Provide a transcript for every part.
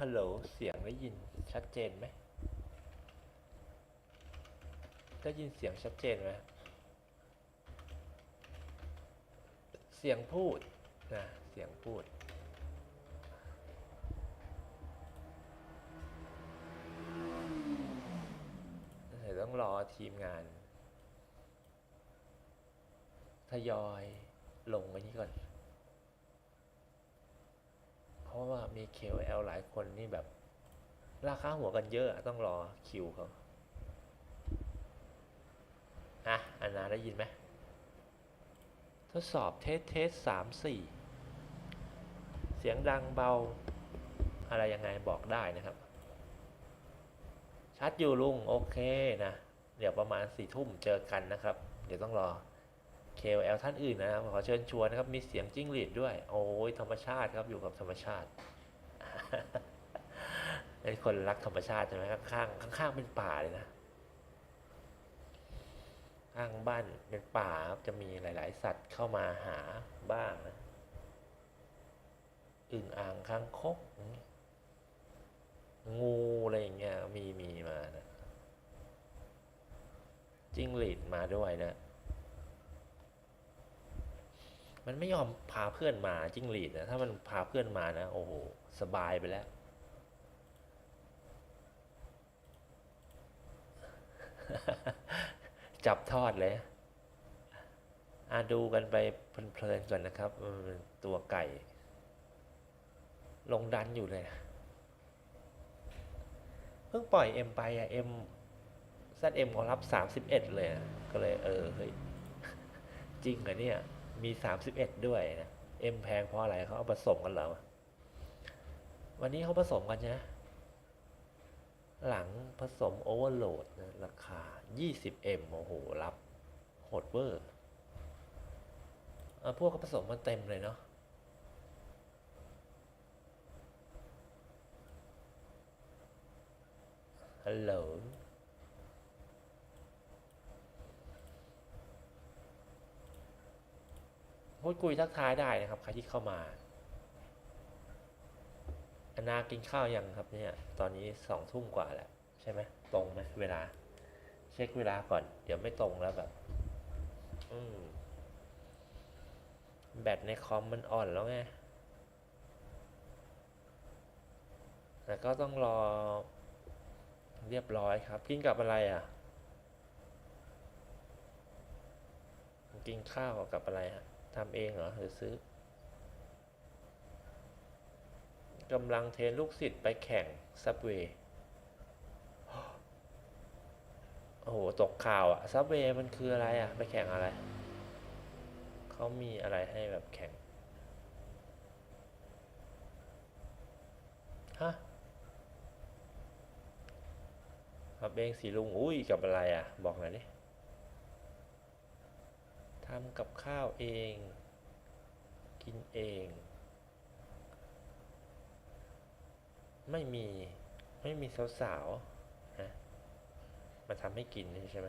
ฮัลโหล เสียงได้ยินชัดเจนไหม ได้ยินเสียงชัดเจนไหม เสียงพูดนะ เสียงพูด เดี๋ยวต้องรอทีมงาน ทยอยลงไว้นี้ก่อน ราะว่ามี KOL หลายคนนี่แบบ ราคาหัวกันเยอะต้องรอคิวเขาอะอันนาได้ยินไหมทดสอบเทสเทสสามสี่เสียงดังเบา อะไรยังไงบอกได้นะครับ ชัดอยู่ลุง โอเคนะ เดี๋ยวประมาณสี่ทุ่มเจอกันนะครับ เดี๋ยวต้องรอ KOL ท่านอื่นนะครับขอเชิญชวนนะครับมีเสียงจิ้งหรีดด้วย โอ้ยธรรมชาติครับอยู่กับธรรมชาติเป็นคนรักธรรมชาติใช่ไหมข้างๆข้างๆเป็นป่าเลยนะข้างบ้านเป็นป่าครับจะมีหลาย ๆ สัตว์เข้ามาหาบ้างนะอึ่งอ่างคางคกอย่างเงี้ยงูอะไรอย่างเงี้ยมีมีมานะจิ้งหรีดมาด้วยนะ มันไม่ยอมพาเพื่อนมาจิ้งหรีดนะถ้ามันพาเพื่อนมานะโอ้โหสบายไปแล้วจับทอดเลยอาดูกันไปเพลินๆก่อนนะครับ ตัวไก่ ลงดันอยู่เลย เพิ่งปล่อยเอ็มไปอะเอ็มซัดเอ็มเขารับสามสิบเอ็ดเลยอะก็เลยเออเฮ้ยจริงเหรอเนี่ย มีสามสิบเอ็ดด้วยนะเอ็มแพงเพราะอะไรเขาเอาผสมกันเหรอวันนี้เขาผสมกันใช่ไหลังผสมโอเวอร์โหลดนะราคา 20M โอ้โห รับโหดเวอร์พวกเขาผสมมาเต็มเลยเนาะฮัลโหล พูดคุยทักทายได้นะครับ ใครที่เข้ามาอนากินข้าวยังครับเนี่ย ตอนนี้สองทุ่มกว่าแล้วใช่ไหมตรงไหมเวลา เช็คเวลาก่อน เดี๋ยวไม่ตรงแล้วแบบ อืมแบตในคอมมันอ่อนแล้วไงแต่ก็ต้องรอ เรียบร้อยครับ กินกับอะไรอะ กินข้าวกับอะไรฮะ ทำเองเหรอหรือซื้อกำลังเทรนลูกศิษย์ไปแข่งซับเวย์โอ้โห ตกข่าวอะซับเวย์มันคืออะไรอะไปแข่งอะไร เขามีอะไรให้แบบแข่ง ฮะขับเองสีลุง อุ้ยกับอะไรอะบอกหน่อยดิำกับข้าวเอง กินเอง ไม่มีไม่มีสาวๆนะมาทำให้กินนี่ใช่ไหม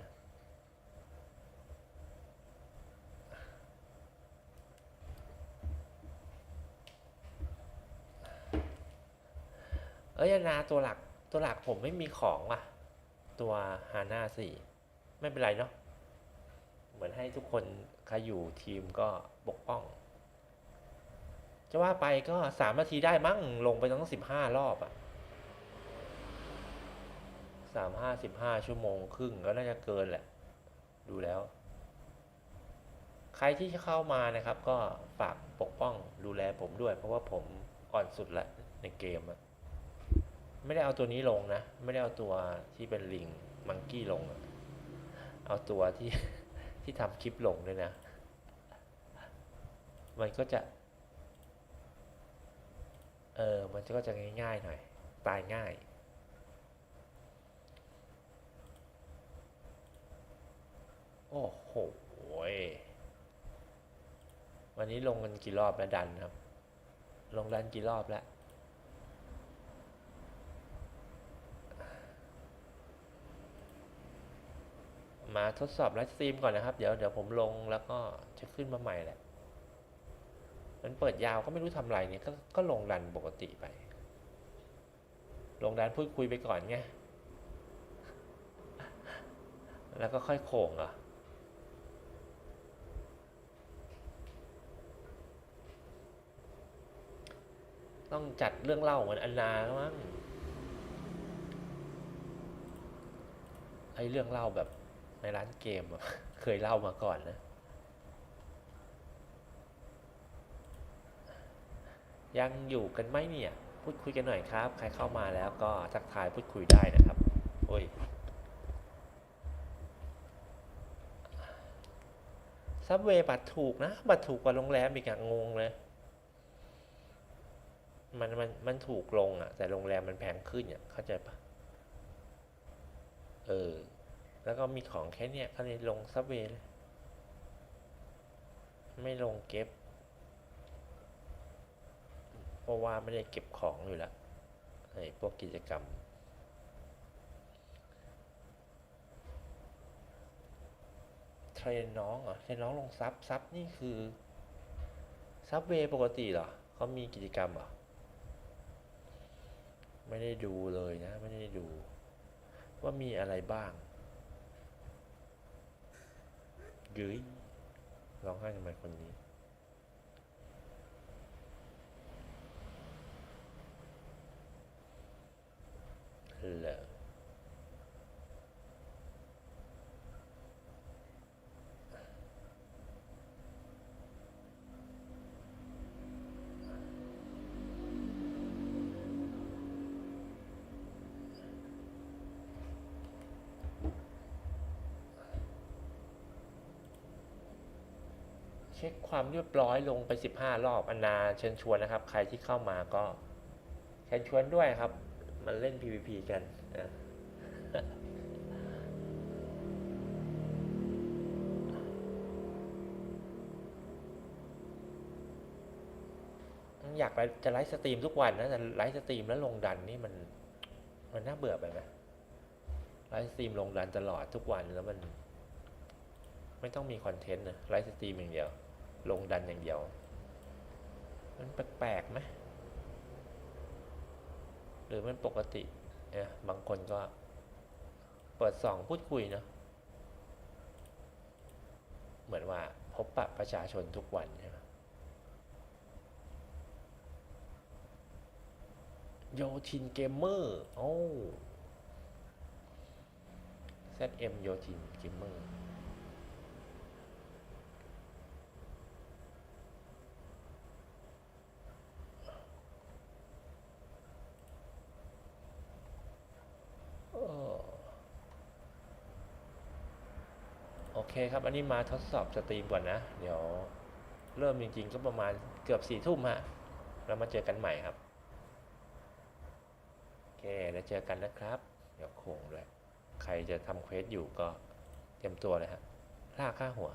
เอ้ยนาตัวหลักตัวหลักผมไม่มีของว่ะ ตัวฮาน่าสี่ไม่เป็นไรเนาะ มือนให้ทุกคนใครอยู่ทีมก็ปกป้อง จะว่าไปก็สามนาทีได้มั้งลงไปตั้งสิบห้ารอบอะสามห้าสิบห้าชั่วโมงครึ่งก็น่าจะเกินแหละ ดูแล้ว ใครที่เข้ามานะครับ ก็ฝากปกป้องดูแลผมด้วย เพราะว่าผมอ่อนสุดแหละในเกมอะไม่ได้เอาตัวนี้ลงนะ ไม่ได้เอาตัวที่เป็นลิงมังกี้ลง เอาตัวที่ ที่ทำคลิปลงด้วยนะ มันก็จะ เออ มันก็จะง่ายๆหน่อย ตายง่ายโอ้โห วันนี้ลงกันกี่รอบแล้วดันครับ ลงดันกี่รอบแล้ว มาทดสอบไลฟ์สตรีมก่อนนะครับ เดี๋ยวเดี๋ยวผมลงแล้วก็จะขึ้นมาใหม่แหละ มันเปิดยาวก็ไม่รู้ทำไรเนี่ยก็ก็ลงรันปกติไป ลงดันพูดคุยไปก่อนไง แล้วก็ค่อยโข่งเหรอต้องจัดเรื่องเล่าเหมือนอันนาแล้วมั้งไอเรื่องเล่าแบบ ในร้านเกม เคยเล่ามาก่อนนะ ยังอยู่กันไหมเนี่ย พูดคุยกันหน่อยครับ ใครเข้ามาแล้วก็ทักทายพูดคุยได้นะครับ โอ้ย ซับเวย์บัตรถูกนะ บัตรถูกกว่าโรงแรมอีกอะงงเลยมันมันมันถูกลงอะแต่โรงแรมมันแพงขึ้นอะเข้าใจปะเออ แล้วก็มีของแค่เนี้ยก็เลยลงซับเวย์เลยไม่ลงเก็บ เพราะว่าไม่ได้เก็บของอยู่ล้วไอ้พวกกิจกรรม เทรนน้องเหรอเทรนน้องลงซับซับนี่คือซับเวย์ปกติเหรอเขามีกิจกรรมเหรอ ไม่ได้ดูเลยนะ ไม่ได้ดู ว่ามีอะไรบ้างเย้ยร้องไห้ทำไมคนนี้ เหรอ ช็คความเรียบร้อยลงไป 15 รอบอนนาเชิญชวนนะครับ ใครที่เข้ามาก็เชิญชวนด้วยครับ มันเล่น PVP กันอยากไปจะไลฟ์สตรีมทุกวันนะแต่ไลฟ์สตรีมแล้วลงดันนี่มัน มันน่าเบื่อไปไหมไลฟ์สตรีมลงดันตลอดทุกวันแล้วมัน ไม่ต้องมีคอนเทนต์นะไลฟ์สตรีมอย่างเดียว ลงดันอย่างเดียว มันแปลกๆไหมหรือมันปกติเนี่ยบางคนก็เปิดส่องพูดคุยเนาะเหมือนว่าพบปะประชาชนทุกวันใช่ไหมโยทินเกมเมอร์โอ้ ZM โยทินเกมเมอร์ เคครับ อันนี้มาทดสอบสตรีมก่อนนะ เดี๋ยวเริ่มจริงๆ ก็ประมาณเกือบสี่ทุ่มฮะเรามาเจอกันใหม่ครับ โอเค แล้วเจอกันนะครับ เดี๋ยวโค้งด้วย ใครจะทำเควสอยู่ก็เตรียมตัวเลยฮะลากค่าหัว